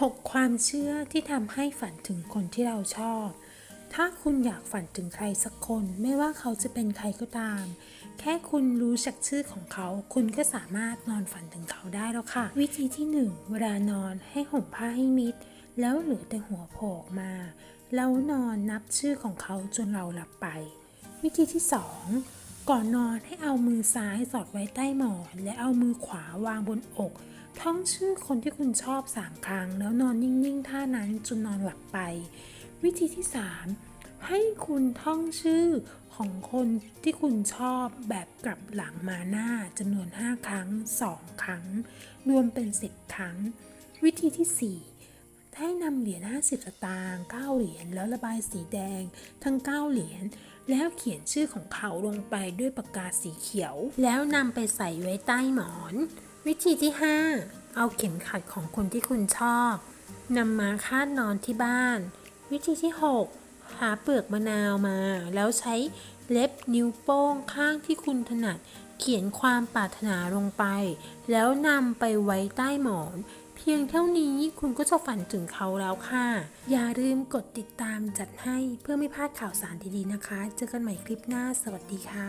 6 ความเชื่อที่ทำให้ฝันถึงคนที่เราชอบ ถ้าคุณอยากฝันถึงใครสักคน ไม่ว่าเขาจะเป็นใครก็ตาม แค่คุณรู้จักชื่อของเขา คุณก็สามารถนอนฝันถึงเขาได้แล้วค่ะ วิธีที่ 1 เวลานอนให้ห่มผ้าให้มิด แล้วเหลือแต่หัวโผล่ออกมา แล้วนอนนับชื่อของเขาจนเราหลับไป วิธีที่ 2 ก่อนนอนให้เอามือซ้ายสอดไว้ใต้หมอน และเอามือขวาวางบนอก ท่องชื่อคนที่คุณชอบ3ครั้ง แล้วนอนนิ่งๆท่านั้นจนนอนหลับไป วิธีที่ 3 ให้คุณท่องชื่อของคนที่คุณชอบแบบกลับหลังมาหน้าจำนวน 5 ครั้ง 2 ครั้ง รวมเป็น 10 ครั้ง วิธีที่ 4 ให้นำเหรียญ50 สตางค์9เหรียญแล้วระบายสีแดง ทั้ง 9 เหรียญแล้วเขียนชื่อของเขาลงไปด้วยปากกาสีเขียว แล้วนำไปใส่ไว้ใต้หมอน วิธีที่ 5 เอาเข็มขัดของคนที่คุณชอบนำมาคาดนอนที่บ้าน วิธีที่ 6 หาเปลือกมะนาวมา แล้วใช้เล็บนิ้วโป้งข้างที่คุณถนัด เขียนความปรารถนาลงไป แล้วนำไปไว้ใต้หมอน เพียงเท่านี้คุณก็จะฝันถึงเขาแล้วค่ะ อย่าลืมกดติดตามจัดให้เพื่อไม่พลาดข่าวสารดีๆนะคะ เจอกันใหม่คลิปหน้า สวัสดีค่ะ